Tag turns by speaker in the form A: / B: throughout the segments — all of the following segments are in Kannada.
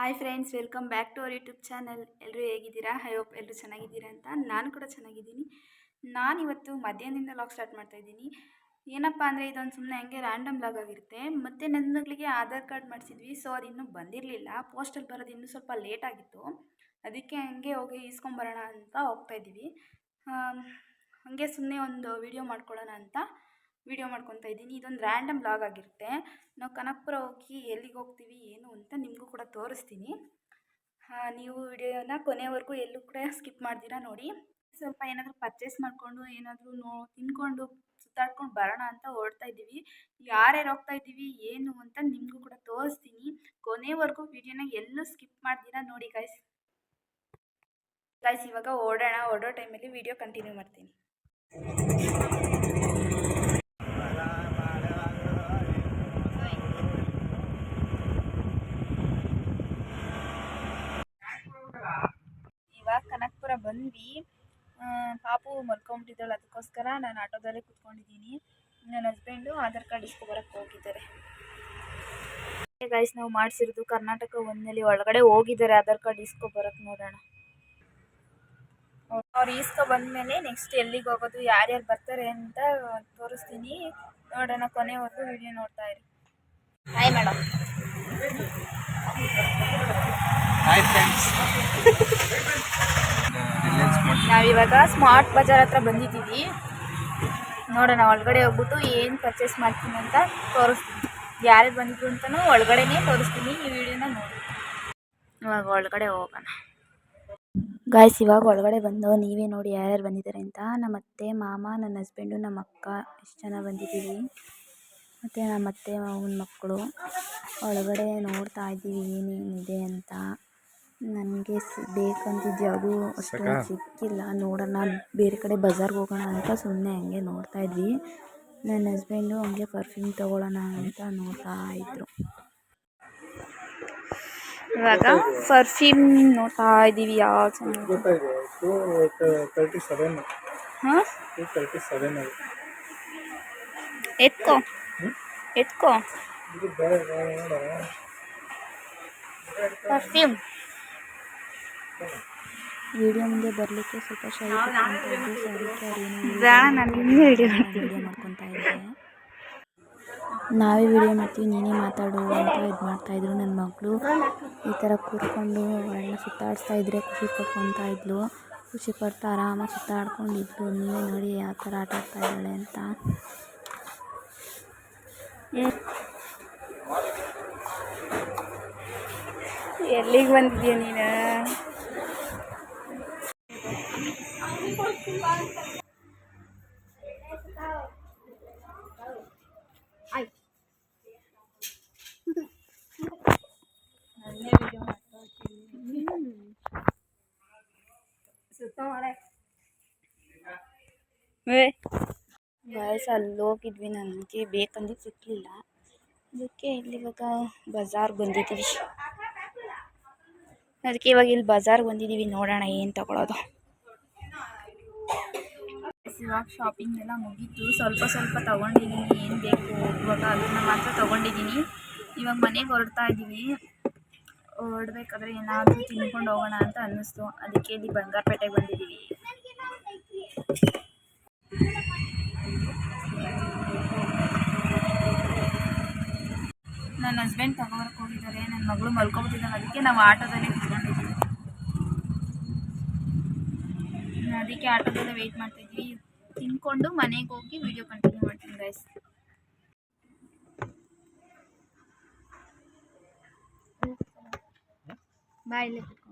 A: Hi friends, welcome back to our YouTube channel. ಎಲ್ಲರೂ ಹೇಗಿದ್ದೀರಾ? ಐ ಹೋಪ್ ಎಲ್ಲರೂ ಚೆನ್ನಾಗಿದ್ದೀರಾ ಅಂತ ನಾನು ಕೂಡ ಚೆನ್ನಾಗಿದ್ದೀನಿ. ನಾನಿವತ್ತು ಮಧ್ಯಾಹ್ನದಿಂದ ಲಾಗ್ ಸ್ಟಾರ್ಟ್ ಮಾಡ್ತಾ ಇದ್ದೀನಿ. ಏನಪ್ಪ ಅಂದರೆ ಇದೊಂದು ಸುಮ್ಮನೆ ಹಂಗೆ ರ್ಯಾಂಡಮ್ ಲಾಗ್ ಆಗಿರುತ್ತೆ. ಮತ್ತು ನನ್ನ ಮಗಳಿಗೆ ಆಧಾರ್ ಕಾರ್ಡ್ ಮಾಡಿಸಿದ್ವಿ ಸೊ ಅದು ಇನ್ನೂ ಬಂದಿರಲಿಲ್ಲ. ಪೋಸ್ಟಲ್ಲಿ ಬರೋದು ಇನ್ನೂ ಸ್ವಲ್ಪ ಲೇಟ್ ಆಗಿತ್ತು. ಅದಕ್ಕೆ ಹಂಗೆ ಹೋಗಿ ಈಸ್ಕೊಂಬರೋಣ ಅಂತ ಹೋಗ್ತಾ ಇದ್ದೀವಿ. ಹಾಗೆ ಸುಮ್ಮನೆ ಒಂದು ವಿಡಿಯೋ ಮಾಡ್ಕೊಳ್ಳೋಣ ಅಂತ. ವಿಡಿಯೋ ಮಾಡ್ಕೊತಾ ಇದ್ದೀನಿ. ಇದೊಂದು ರ್ಯಾಂಡಮ್ ಬ್ಲಾಗ್ ಆಗಿರುತ್ತೆ. ನಾವು ಕನಕಪುರ ಹೋಗಿ ಎಲ್ಲಿಗೆ ಹೋಗ್ತೀವಿ, ಏನು ಅಂತ ನಿಮಗೂ ಕೂಡ ತೋರಿಸ್ತೀನಿ. ನೀವು ವಿಡಿಯೋನ ಕೊನೆವರೆಗೂ ಎಲ್ಲೂ ಕೂಡ ಸ್ಕಿಪ್ ಮಾಡ್ತೀರಾ ನೋಡಿ. ಸ್ವಲ್ಪ ಏನಾದರೂ ಪರ್ಚೇಸ್ ಮಾಡಿಕೊಂಡು, ಏನಾದರೂ ನೋ, ತಿನ್ಕೊಂಡು, ಸುತ್ತಾಡ್ಕೊಂಡು ಬರೋಣ ಅಂತ ಓಡ್ತಾ ಇದ್ದೀವಿ. ಯಾರ್ಯಾರು ಹೋಗ್ತಾ ಇದ್ದೀವಿ, ಏನು ಅಂತ ನಿಮಗೂ ಕೂಡ ತೋರಿಸ್ತೀನಿ. ಕೊನೆವರೆಗೂ ವಿಡಿಯೋನ ಎಲ್ಲೂ ಸ್ಕಿಪ್ ಮಾಡ್ತೀರಾ ನೋಡಿ ಗೈಸ್ ಗೈಸ್ ಇವಾಗ ಓಡೋಣ. ಓಡೋ ಟೈಮಲ್ಲಿ ವಿಡಿಯೋ ಕಂಟಿನ್ಯೂ ಮಾಡ್ತೀನಿ. ಕನಕಪುರ ಬಂದ್ವಿ. ಪಾಪು ಮಲ್ಕೊಂಬಿಟ್ಟಿದ್ದಾಳೆ ಅದಕ್ಕೋಸ್ಕರ ನಾನು ಆಟೋದಲ್ಲೇ ಕೂತ್ಕೊಂಡಿದ್ದೀನಿ. ನನ್ನ ಹಸ್ಬೆಂಡು ಆಧಾರ್ ಕಾರ್ಡ್ ಇಸ್ಕೊಬರಕ್ಕೆ ಹೋಗಿದ್ದಾರೆ. ಗೈಸ್ ನಾವು ಮಾಡಿಸಿರೋದು ಕರ್ನಾಟಕ ಒಂದಲ್ಲಿ ಒಳಗಡೆ ಹೋಗಿದ್ದಾರೆ, ಆಧಾರ್ ಕಾರ್ಡ್ ಇಸ್ಕೊಬರಕ್ಕೆ ನೋಡೋಣ. ಅವ್ರು ಈಸ್ಕೊ ಬಂದಮೇಲೆ ನೆಕ್ಸ್ಟ್ ಎಲ್ಲಿಗೆ ಹೋಗೋದು, ಯಾರ್ಯಾರು ಬರ್ತಾರೆ ಅಂತ ತೋರಿಸ್ತೀನಿ. ನೋಡೋಣ, ಕೊನೆವರೆಗೂ ವಿಡಿಯೋ ನೋಡ್ತಾ ಇರಿ. ಹಾಯ್ ಮೇಡಮ್
B: ಹಾಯ್ ಫ್ರೆಂಡ್ಸ್
A: ನಾವಿವಾಗ ಸ್ಮಾರ್ಟ್ ಬಜಾರ್ ಹತ್ರ ಬಂದಿದ್ದೀವಿ. ನೋಡೋಣ, ಒಳಗಡೆ ಹೋಗ್ಬಿಟ್ಟು ಏನು ಪರ್ಚೇಸ್ ಮಾಡ್ತೀನಿ ಅಂತ ತೋರಿಸ್ತೀನಿ. ಯಾರು ಬಂದಿದ್ರು ಅಂತಲೂ ಒಳಗಡೆನೇ ತೋರಿಸ್ತೀನಿ. ಈ ವಿಡಿಯೋನ ನೋಡಿ. ಇವಾಗ ಒಳಗಡೆ ಹೋಗೋಣ. ಗಾಯ್ಸ್ ಇವಾಗ ಒಳಗಡೆ ಬಂದು ನೀವೇ ನೋಡಿ ಯಾರ್ಯಾರು ಬಂದಿದ್ದಾರೆ ಅಂತ. ನಮ್ಮ ಅತ್ತೆ ಮಾಮ, ನನ್ನ ಹಸ್ಬೆಂಡು ನಮ್ಮ ಅಕ್ಕ, ಎಷ್ಟು ಜನ ಬಂದಿದ್ದೀವಿ. ಮತ್ತು ನಮ್ಮ ಅತ್ತೆ ಮಾವನ ಮಕ್ಕಳು. ಒಳಗಡೆ ನೋಡ್ತಾ ಇದ್ದೀವಿ ಏನೇನಿದೆ ಅಂತ. ನನಗೆ ಬೇಕಂತಿದ್ದು ಯಾವುದೂ ಅಷ್ಟೊಂದು ಸಿಕ್ಕಿಲ್ಲ. ನೋಡೋಣ ಬೇರೆ ಕಡೆ ಬಜಾರ್ಗೆ ಹೋಗೋಣ ಅಂತ ಸುಮ್ಮನೆ ಹಂಗೆ ನೋಡ್ತಾ ಇದ್ವಿ. ನನ್ನ ಹಸ್ಬೆಂಡು ಹಂಗೆ ಪರ್ಫ್ಯೂಮ್ ತೊಗೊಳ್ಳೋಣ ಅಂತ ನೋಡ್ತಾ ಇದ್ರು. ಇವಾಗ ಪರ್ಫ್ಯೂಮ್ ನೋಡ್ತಾ ಇದ್ದೀವಿ ಯಾವ ಚೆನ್ನಾಗಿ ಎತ್ಕೋ. ಎತ್ಕೋ. ಪರ್ಫ್ಯೂಮ್ ವಿಡಿಯೋ ಮುಂದೆ ಬರಲಿಕ್ಕೆ ಸ್ವಲ್ಪ ಶೈ ವಿಡಿಯೋ ಮಾಡ್ಕೊತಾ ಇದ್ದೆ. ನಾವೇ ವಿಡಿಯೋ ಮಾಡ್ತೀವಿ ನೀನೇ ಮಾತಾಡು ಅಂತ ಇದು ಮಾಡ್ತಾಯಿದ್ರು ನನ್ನ ಮಗಳು. ಈ ಥರ ಕೂತ್ಕೊಂಡು ಅವಳನ್ನ ಸುತ್ತಾಡಿಸ್ತಾ ಇದ್ರೆ ಖುಷಿ ಪಡ್ಕೊತಾ ಇದ್ಲು. ಖುಷಿ ಪಡ್ತಾ ಆರಾಮಾಗಿ ಸುತ್ತಾಡ್ಕೊಂಡಿದ್ಲು. ನೀವೇ ನೋಡಿ ಯಾವ ಥರ ಆಟ ಆಡ್ತಾ ಇದ್ದಾಳೆ ಅಂತ. ಎಲ್ಲಿಗೆ ಬಂದಿದ್ಯಾ ನೀನು? ಗಾಯ್ಸ್ ಅಲ್ಲಿ ಹೋಗಿದ್ವಿ ನನಗೆ ಬೇಕಂದಿದ್ದು ಸಿಕ್ಕಲಿಲ್ಲ ಅದಕ್ಕೆ ಇಲ್ಲಿ ಇವಾಗ ಬಜಾರ್ ಬಂದಿದ್ದೀವಿ ಅದಕ್ಕೆ ಇವಾಗ ಇಲ್ಲಿ ಬಜಾರ್ಗೆ ಬಂದಿದ್ದೀವಿ ನೋಡೋಣ ಏನು ತಗೊಳ್ಳೋದು ಇವಾಗ ಶಾಪಿಂಗ್ ಎಲ್ಲ ಮುಗೀತು. ಸ್ವಲ್ಪ ಸ್ವಲ್ಪ ತೊಗೊಂಡಿದ್ದೀನಿ ಏನು ಬೇಕು ಇವಾಗ ಅದನ್ನು ಮಾತ್ರ ತೊಗೊಂಡಿದ್ದೀನಿ ಇವಾಗ ಮನೆಗೆ ಹೊರಡ್ತಾ ಇದ್ದೀವಿ ಹೊರಡ್ಬೇಕಾದ್ರೆ ಏನಾದರೂ ತಿನ್ಕೊಂಡು ಹೋಗೋಣ ಅಂತ ಅನ್ನಿಸ್ತು. ಅದಕ್ಕೆ ಇಲ್ಲಿ ಬಂಗಾರಪೇಟೆಗೆ ಬಂದಿದ್ದೀವಿ ನನ್ನ ಹಸ್ಬೆಂಡ್ ತಗೊಳಕ್ಕೆ ಹೋಗಿದ್ದಾರೆ. ನನ್ನ ಮಗಳು ಮಲ್ಕೊಬಿಟ್ಟಿದ್ದಾಳೆ ಅದಕ್ಕೆ ನಾವು ಆಟೋದಲ್ಲೇ ಕುತ್ಕೊಂಡಿದ್ದೀವಿ ಅದಕ್ಕೆ ಆಟೋದಲ್ಲೇ ವೆಯ್ಟ್ ಮಾಡ್ತಿದ್ವಿ ತಿನ್ಕೊಂಡು ಮನೆಗೆ ಹೋಗಿ ವಿಡಿಯೋ ಕಂಟಿನ್ಯೂ ಮಾಡ್ತೀನಿ ಗೈಸ್ ಬಾಯ್ ಇಲ್ಲೇ ಕುತ್ಕೊ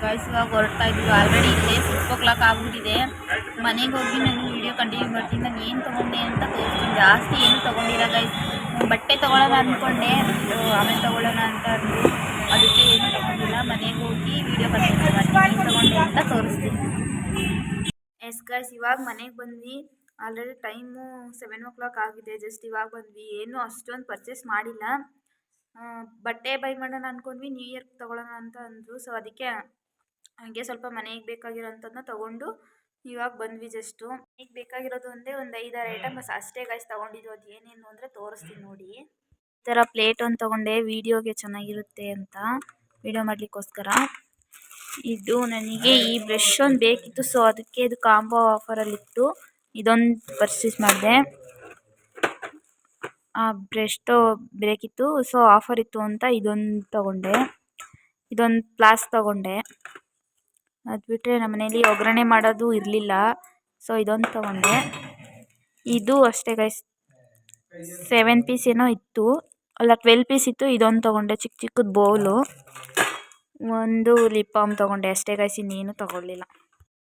A: ಗೈಸ್ ಇವಾಗ ಹೊರಡ್ತಾ ಇದ್ವಿ ಆಲ್ರೆಡಿ ಇಲ್ಲೇ ಸಿಕ್ಸ್ ಓ ಕ್ಲಾಕ್ ಆಗ್ಬಿಟ್ಟಿದೆ ಮನೆಗೆ ಹೋಗಿ ನಾನು ವಿಡಿಯೋ ಕಂಟಿನ್ಯೂ ಮಾಡ್ತೀನಿ ನಾನು ಏನು ತೊಗೊಂಡೆ ಅಂತ ತೋರಿಸ್ತೀನಿ ಜಾಸ್ತಿ ಏನು ತೊಗೊಂಡಿಲ್ಲ ಗೈಸ್ ಬಟ್ಟೆ ತೊಗೊಳ್ಳೋಣ ಅಂದ್ಕೊಂಡೆ ಅದು ಆಮೇಲೆ ತೊಗೊಳ್ಳೋಣ ಅಂತ ಅಂದರು. ಅದಕ್ಕೆ ಏನು ತೊಗೊಂಡಿಲ್ಲ. ಮನೆಗೆ ಹೋಗಿ ವಿಡಿಯೋ ಬರ್ತೀನಿ ಅಂತ ತೋರಿಸ್ತೀನಿ. ಎಸ್ ಗೈಸ್ ಇವಾಗ ಮನೆಗೆ ಬಂದ್ವಿ. Already time seven o'clock ಆಗಿದೆ. ಜಸ್ಟ್ ಇವಾಗ ಬಂದ್ವಿ. ಏನು ಅಷ್ಟೊಂದು ಪರ್ಚೇಸ್ ಮಾಡಿಲ್ಲ. ಬಟ್ಟೆ ಬೈ ಮಾಡೋಣ ಅಂದ್ಕೊಂಡ್ವಿ ನ್ಯೂ ಇಯರ್ಗೆ ತೊಗೊಳ್ಳೋಣ ಅಂತ ಅಂದರು. ಸೊ ಅದಕ್ಕೆ ಹಾಗೆ ಸ್ವಲ್ಪ ಮನೆಗೆ ಬೇಕಾಗಿರೋಂಥದ್ದನ್ನ ತೊಗೊಂಡು ಇವಾಗ ಬಂದ್ವಿ ಜಸ್ಟು ಈಗ ಬೇಕಾಗಿರೋದು ಒಂದೇ ಒಂದು ಐದಾರು ಐಟಮ್ಸ್ ಅಷ್ಟೇ ಗೈಸ್ ತೊಗೊಂಡಿದ್ದು. ಅದು ಏನೇನು ಅಂದರೆ ತೋರಿಸ್ತೀನಿ ನೋಡಿ. ಈ ಥರ ಪ್ಲೇಟ್ ಒಂದು ತಗೊಂಡೆ. ವೀಡಿಯೋಗೆ ಚೆನ್ನಾಗಿರುತ್ತೆ ಅಂತ. ವೀಡಿಯೋ ಮಾಡಲಿಕ್ಕೋಸ್ಕರ. ಇದು ನನಗೆ ಈ ಬ್ರಷ್ ಒಂದು ಬೇಕಿತ್ತು. ಸೊ ಅದಕ್ಕೆ ಇದು ಕಾಂಬೋ ಆಫರಲ್ಲಿತ್ತು ಇದೊಂದು ಪರ್ಚೇಸ್ ಮಾಡಿದೆ. ಆ ಬ್ರಷ್ಟು ಬೇಕಿತ್ತು. ಸೊ ಆಫರ್ ಇತ್ತು ಅಂತ ಇದೊಂದು ತಗೊಂಡೆ. ಇದೊಂದು ಪ್ಲಾಸ್ ತೊಗೊಂಡೆ. ಅದು ಬಿಟ್ಟರೆ ನಮ್ಮ ಮನೇಲಿ ಒಗ್ಗರಣೆ ಮಾಡೋದು ಇರಲಿಲ್ಲ. ಸೊ ಇದೊಂದು ತೊಗೊಂಡೆ. ಇದು ಅಷ್ಟೇ ಗೈಸ್ ಸೆವೆನ್ ಪೀಸ್ ಏನೋ ಇತ್ತು. ಅಲ್ಲ ಟ್ವೆಲ್ ಪೀಸ್ ಇತ್ತು. ಇದೊಂದು ತೊಗೊಂಡೆ. ಚಿಕ್ಕ ಚಿಕ್ಕದು ಬೌಲು ಒಂದು ಲಿಪ್ ಬಾಮ್ ತೊಗೊಂಡೆ ಅಷ್ಟೇ ಗೈಸ್ ಇನ್ನೇನು ತೊಗೊಳ್ಳಿಲ್ಲ.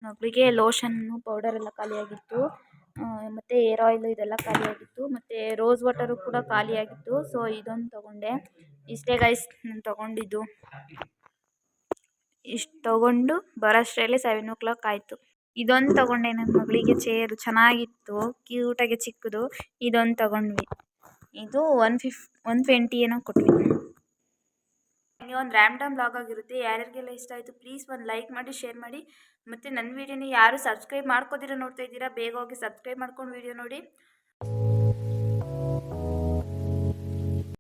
A: ಮಗಳಿಗೆ ಲೋಷನ್ನು ಪೌಡರ್ ಎಲ್ಲ ಖಾಲಿಯಾಗಿತ್ತು ಮತ್ತು ಏರ್ ಆಯಿಲು ಇದೆಲ್ಲ ಖಾಲಿಯಾಗಿತ್ತು ಮತ್ತು ರೋಸ್ ವಾಟರು ಕೂಡ ಖಾಲಿಯಾಗಿತ್ತು ಸೊ ಇದೊಂದು ತೊಗೊಂಡೆ. ಇಷ್ಟೇ ಗೈಸ್ ನಾನು ತೊಗೊಂಡಿದ್ದು. ಇಷ್ಟು ತೊಗೊಂಡು ಬರೋಷ್ಟರಲ್ಲಿ ಸೆವೆನ್ ಓ ಕ್ಲಾಕ್ ಆಯಿತು. ಇದೊಂದು ತಗೊಂಡೆ ನನ್ನ ಮಗಳಿಗೆ ಚೇರು ಚೆನ್ನಾಗಿತ್ತು ಕ್ಯೂಟಾಗಿ ಚಿಕ್ಕದು, ಇದೊಂದು ತಗೊಂಡ್ವಿ. ಇದು ಒನ್ ಫಿಫ್ ಒನ್ ಟ್ವೆಂಟಿ ಏನೋ ಕೊಟ್ವಿ. ಒಂದು ರ್ಯಾಮ್ಡಮ್ ಬ್ಲಾಗ್ ಆಗಿರುತ್ತೆ, ಯಾರ್ಯಾರಿಗೆಲ್ಲ ಇಷ್ಟ ಆಯಿತು ಪ್ಲೀಸ್ ಒಂದು ಲೈಕ್ ಮಾಡಿ ಶೇರ್ ಮಾಡಿ. ಮತ್ತು ನನ್ನ ವೀಡಿಯೋನ ಯಾರು ಸಬ್ಸ್ಕ್ರೈಬ್ ಮಾಡ್ಕೋದಿರ ನೋಡ್ತಾ ಇದ್ದೀರಾ, ಬೇಗ ಹೋಗಿ ಸಬ್ಸ್ಕ್ರೈಬ್ ಮಾಡ್ಕೊಂಡು ವೀಡಿಯೋ ನೋಡಿ.